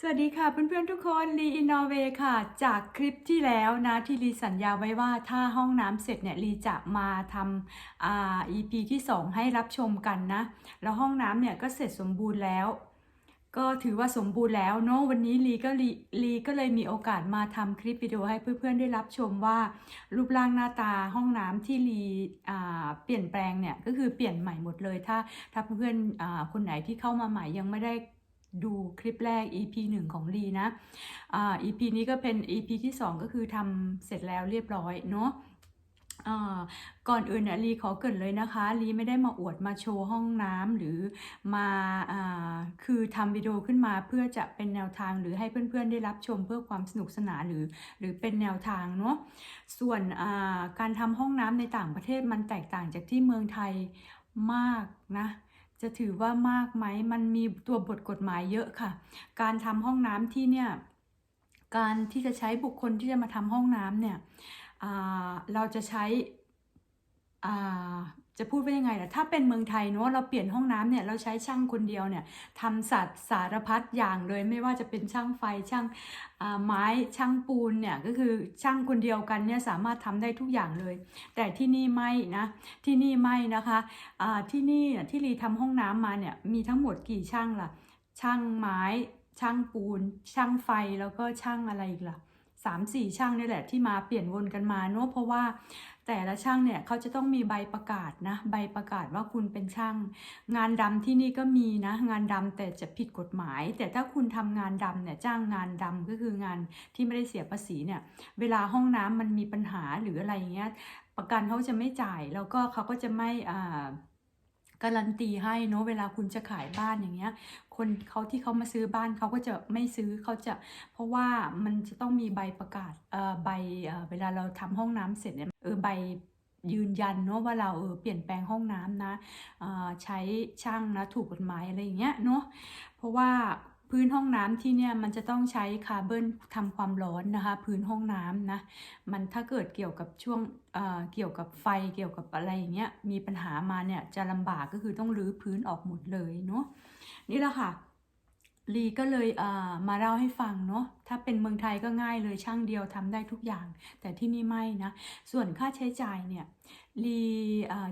สวัสดีค่ะเพื่อนๆทุกคนลีอินโนเวค่ะ จากคลิปที่แล้วนะที่ลีสัญญาไว้ว่าถ้าห้องน้ำเสร็จเนี่ยลีจะมาทำอ่า EP ที่ 2 ให้รับชมกันนะ แล้วห้องน้ำเนี่ยก็เสร็จสมบูรณ์แล้ว ก็ถือว่าสมบูรณ์แล้วเนาะวันนี้ลีก็ลีลีก็เลยมีโอกาสมาทำคลิปวิดีโอให้เพื่อนๆได้รับชมว่ารูปร่างหน้าตาห้องน้ำที่ลีอ่าเปลี่ยนแปลงเนี่ยก็คือเปลี่ยนใหม่หมดเลยถ้าถ้าเพื่อนๆอ่าคนไหนที่เข้ามาใหม่ยังไม่ได้ ดูคลิปแรก EP 1 ของลีนะอ่า EP นี้ก็เป็น EP ที่ 2 ก็คือทำเสร็จแล้วเรียบร้อยเนาะก่อนอื่นเนี่ยลีขอเกินเลยนะคะลีไม่ได้มาอวดมาโชว์ห้องน้ำหรือมาอคือทำวิดีโอขึ้นมาเพื่อจะเป็นแนวทางหรือให้เพื่อนๆได้รับชมเพื่อความสนุกสนานหรือ หรือเป็นแนวทางเนาะส่วนการทำห้องน้ำในต่างประเทศมันแตกต่างจากที่เมืองไทยมากนะ จะถือว่ามากไหม มันมีตัวบทกฎหมายเยอะค่ะ การทำห้องน้ำที่เนี่ย การที่จะใช้บุคคลที่จะมาทำห้องน้ำเนี่ยเราจะใช้ จะพูดว่ายังไงล่ะถ้าเป็นเมืองไทยเนาะเราเปลี่ยนห้องน้ำเนี่ยเราใช้ช่างคนเดียวเนี่ยทำสัตว์สารพัดอย่างเลยไม่ว่าจะเป็นช่างไฟช่างไม้ช่างปูนเนี่ยก็คือช่างคนเดียวกันเนี่ยสามารถทำได้ทุกอย่างเลย แต่ที่นี่ไม่นะที่นี่ไม่นะคะอ่าที่นี่น่ะที่รีทำห้องน้ำมาเนี่ยมีทั้งหมดกี่ช่างล่ะช่างไม้ช่างปูน ช่างไฟแล้วก็ช่างอะไรอีกล่ะ สามสี่ช่างนี่แหละที่มาเปลี่ยนวนกันมาเนอะเพราะว่าแต่ละช่างเนี่ยเขาจะต้องมีใบประกาศนะ ใบประกาศว่าคุณเป็นช่าง งานดำที่นี่ก็มีนะ งานดำแต่จะผิดกฎหมาย แต่ถ้าคุณทำงานดำเนี่ยจ้างงานดำก็คืองานที่ไม่ได้เสียภาษีเนี่ย เวลาห้องน้ำมันมีปัญหาหรืออะไรอย่างเงี้ยประกันเขาจะไม่จ่ายแล้วก็เขาก็จะไม่อ่า การันตีให้เนอะเวลาคุณจะขายบ้านอย่างเงี้ย คนเขาที่เขามาซื้อบ้านเขาก็จะไม่ซื้อเขาจะ เพราะว่ามันจะต้องมีใบประกาศเอ่อใบเอ่อเวลาเราทำห้องน้ำเสร็จเนี่ยเออใบยืนยันเนอะว่าเราเออเปลี่ยนแปลงห้องน้ำนะเอ่อใช้ช่างนะถูกกฎหมายอะไรอย่างเงี้ยเนาะเพราะว่า พื้นห้องน้ำที่เนี่ยมันจะต้องใช้คาร์บอนทำความร้อนนะคะ พื้นห้องน้ำนะมันถ้าเกิดเกี่ยวกับช่วงเอ่อเกี่ยวกับไฟเกี่ยวกับอะไรอย่างเงี้ยมีปัญหามาเนี่ยจะลำบากก็คือต้องรื้อพื้นออกหมดเลยเนาะนี่แหละค่ะ ลีก็เลยเมาเล่าให้ฟังเนาะ ถ้าเป็นเมืองไทยก็ง่ายเลยช่างเดียวทำได้ทุกอย่าง แต่ที่นี่ไม่นะ ส่วนค่าใช้จ่ายเนี่ยลี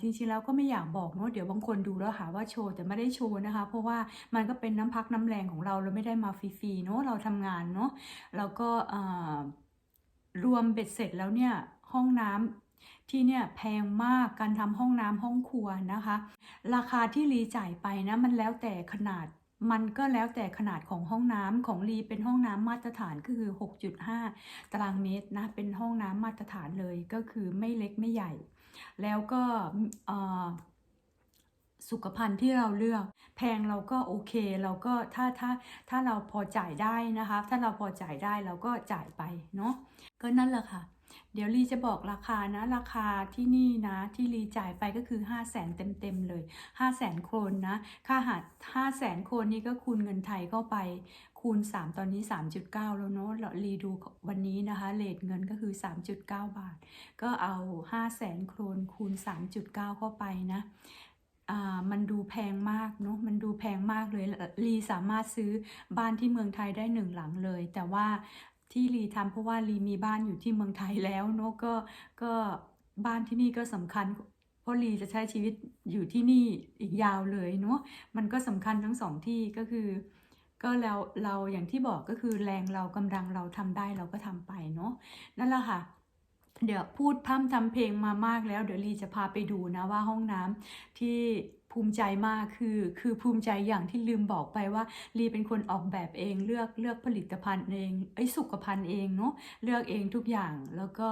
จริงๆแล้วก็ไม่อยากบอกเนาะ เดี๋ยวบางคนดูแล้วหาว่าโชว์แต่ไม่ได้โชว์นะคะ เพราะว่ามันก็เป็นน้ำพักน้ำแรงของเราเราไม่ได้มาฟรีๆเนาะ เราทำงานเนาะ แล้วก็รวมเบ็ดเสร็จแล้วเนี่ยห้องน้ำที่เนี่ยแพงมากการทำห้องน้ำห้องครัวนะคะ ราคาที่ลีจ่ายไปนะมันแล้วแต่ขนาด มันก็แล้วแต่ขนาดของห้องน้ำของลีเป็นห้องน้ำมาตรฐานก็คือ 6.5 ตารางเมตรนะเป็นห้องน้ำมาตรฐานเลยก็คือไม่เล็กไม่ใหญ่ แล้วก็อสุขภัณฑ์ที่เราเลือกแพงเราก็โอเคเราก็ถ้าถ้าถ้าเราพอจ่ายได้นะคะ ถ้าเราพอจ่ายได้เราก็จ่ายไปเนาะก็นั่นแหละค่ะ เดี๋ยวลีจะบอกราคานะ ราคาที่นี่นะที่ลีจ่ายไปก็คือ 5 0 0แสนเต็มๆเลย 5 0 0แสนโครนนะ ค่าหัด5 0 0แสนโครนนี่ก็คูณเงินไทยเข้าไป คูณ 3 ตอนนี้ 3.9 แล้วเนาะแล้วรีดูวันนี้นะคะเลทเงินก็คือ 3.9 บาท ก็เอา 5 0 0แสนโครนคูณ 3.9 เข้าไปนะอ่ามันดูแพงมากเนาะ มันดูแพงมากเลย ลีสามารถซื้อบ้านที่เมืองไทยได้หนึ่งหลังเลย แต่ว่า ที่ลีทำเพราะว่าลีมีบ้านอยู่ที่เมืองไทยแล้วเนาะก็ก็บ้านที่นี่ก็สำคัญเพราะลีจะใช้ชีวิตอยู่ที่นี่อีกยาวเลยเนาะมันก็สำคัญทั้งสองที่ก็คือ ก็แล้วเราอย่างที่บอกก็คือแรงเรากำลังเราทำได้เราก็ทำไปเนาะนั่นแหละค่ะเดี๋ยวพูดพร่ำทำเพลงมามากแล้ว เดี๋ยวลีจะพาไปดูนะว่าห้องน้ำที่ ภูมิใจมากคือ คือภูมิใจอย่างที่ลืมบอกไปว่าลีเป็นคนออกแบบเองเลือกเลือกผลิตภัณฑ์เองไอ้สุขภัณฑ์เองเนาะเลือกเองทุกอย่างแล้วก็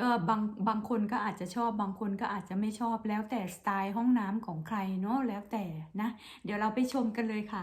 ก็บางบางคนก็อาจจะชอบบางคนก็อาจจะไม่ชอบแล้วแต่สไตล์ห้องน้ำของใครเนาะแล้วแต่นะ เดี๋ยวเราไปชมกันเลยค่ะ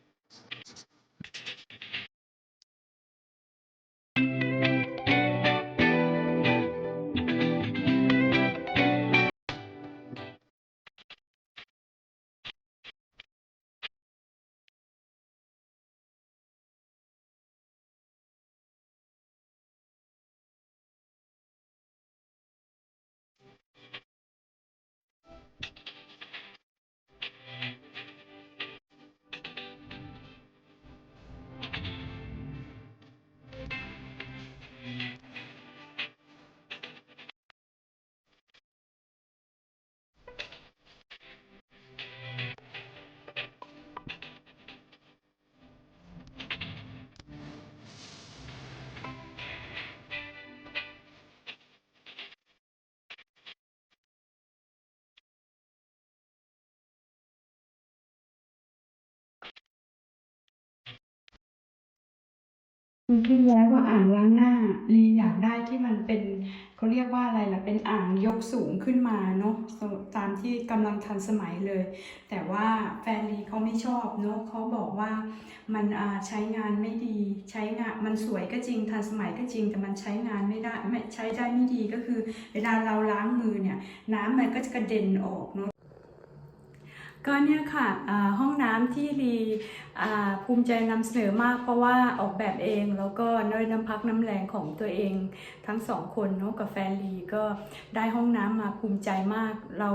ปีที่แล้วก็อ่างล้างหน้าลีอยากได้ที่มันเป็นเขาเรียกว่าอะไรล่ะเป็นอ่างยกสูงขึ้นมาเนาะตามที่กำลังทันสมัยเลย แต่ว่าแฟนลีเขาไม่ชอบเนาะเขาบอกว่ามันใช้งานไม่ดีใช้งานมันสวยก็จริงทันสมัยก็จริง แต่มันใช้งานไม่ได้ไม่ใช้ได้ไม่ดีก็คือ เวลาเราล้างมือเนี่ยน้ำมันก็จะกระเด็นออกเนาะก็เนี่ยค่ะห้องน้ำที่ลี ภูมิใจนำเสนอมากเพราะว่าออกแบบเองแล้วก็ด้วยน้ำพักน้ำแรงของตัวเองทั้งสองคนเนาะกับแฟนลีก็ได้ห้องน้ำมาภูมิใจมาก เรา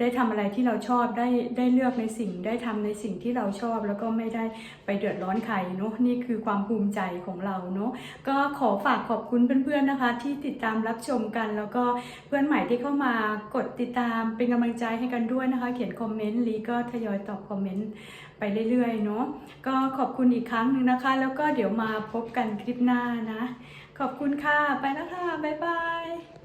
ได้ทำอะไรที่เราชอบได้ได้เลือกในสิ่งได้ทำในสิ่งที่เราชอบ แล้วก็ไม่ได้ไปเดือดร้อนใครเนาะนี่คือความภูมิใจของเราเนาะก็ขอฝากขอบคุณเพื่อนๆนะคะ ที่ติดตามรับชมกัน แล้วก็เพื่อนใหม่ที่เข้ามากดติดตามเป็นกำลังใจให้กันด้วยนะคะ เขียนคอมเมนต์ลีก็ทยอยตอบคอมเมนต์ ไปเรื่อยๆเนาะก็ขอบคุณอีกครั้งหนึ่งนะคะ แล้วก็เดี๋ยวมาพบกันคลิปหน้านะ ขอบคุณค่ะ ไปแล้วค่ะ บ๊ายบาย